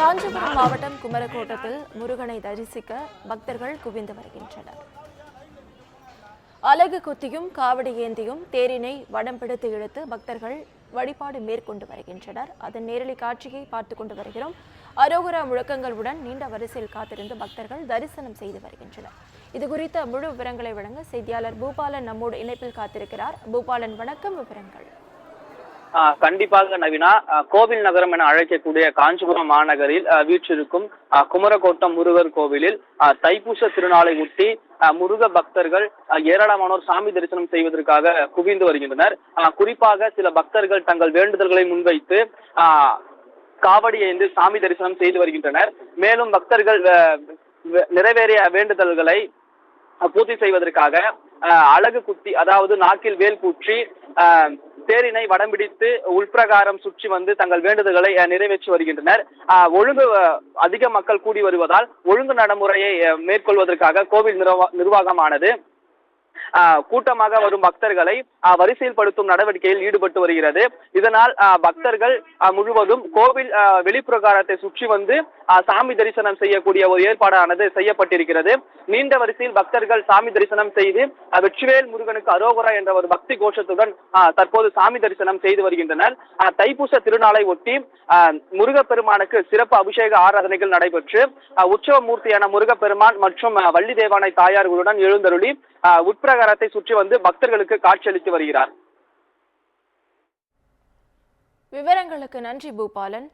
காஞ்சிபுரம் மாவட்டம் குமரக்கோட்டத்தில் முருகனை தரிசிக்க பக்தர்கள் குவிந்து வருகின்றனர். அலகு குத்தியும் காவடி ஏந்தியும் தேரினை வடம் பிடித்து இழுத்து பக்தர்கள் வழிபாடு மேற்கொண்டு வருகின்றனர். அதன் நேரலை காட்சியை பார்த்து கொண்டு வருகிறோம். அரோகரா முழக்கங்களுடன் நீண்ட வரிசையில் காத்திருந்து பக்தர்கள் தரிசனம் செய்து வருகின்றனர். இது குறித்த முழு விவரங்களை வழங்க செய்தியாளர் பூபாலன் நம்மோடு இணைப்பில் காத்திருக்கிறார். பூபாலன் வணக்கம் விவரங்கள். கண்டிப்பாக நவீனா கோவில் நகரம் என அழைக்கக்கூடிய காஞ்சிபுரம் மாநகரில் வீற்றிருக்கும் குமரகோட்டம் முருகர் கோவிலில் தைப்பூச திருநாளை ஒட்டி முருக பக்தர்கள் ஏராளமானோர் சாமி தரிசனம் செய்வதற்காக குவிந்து வருகின்றனர். குறிப்பாக சில பக்தர்கள் தங்கள் வேண்டுதல்களை முன்வைத்து காவடி ஏந்து சாமி தரிசனம் செய்து வருகின்றனர். மேலும் பக்தர்கள் நிறைவேறிய வேண்டுதல்களை பூர்த்தி செய்வதற்காக அழகு குத்தி அதாவது நாக்கில் வேல் பூற்றி தேரினை வடம் பிடித்து உள்பிரகாரம் சுற்றி வந்து தங்கள் வேண்டுதல்களை நிறைவேற்றி வருகின்றனர். ஒழுங்கு அதிக மக்கள் கூடி வருவதால் ஒழுங்கு நடைமுறையை மேற்கொள்வதற்காக கோவில் நிர்வாகமானது கூட்டமாக வரும் பக்தர்களை வரிசையில் படுத்தும் நடவடிக்கையில் ஈடுபட்டு வருகிறது. இதனால் பக்தர்கள் முழுவதும் கோவில் வெளிப்பிரகாரத்தை சுற்றி வந்து சாமி தரிசனம் செய்யக்கூடிய ஒரு ஏற்பாடானது செய்யப்பட்டிருக்கிறது. நீண்ட வரிசையில் பக்தர்கள் சாமி தரிசனம் செய்து வெற்றிவேல் முருகனுக்கு அரோகரா என்ற ஒரு பக்தி கோஷத்துடன் தற்போது சாமி தரிசனம் செய்து வருகின்றனர். தைப்பூச திருநாளை ஒட்டி முருகப்பெருமானுக்கு சிறப்பு அபிஷேக ஆராதனைகள் நடைபெற்று உற்சவ மூர்த்தியான முருகப்பெருமான் மற்றும் வள்ளி தேவானை தாயார்களுடன் எழுந்தருளி உட்பிரக உட்பிரகாரத்தை சுற்றி வந்து பக்தர்களுக்கு காட்சியளித்து வருகிறார். விவரங்களுக்கு நன்றி பூபாலன்.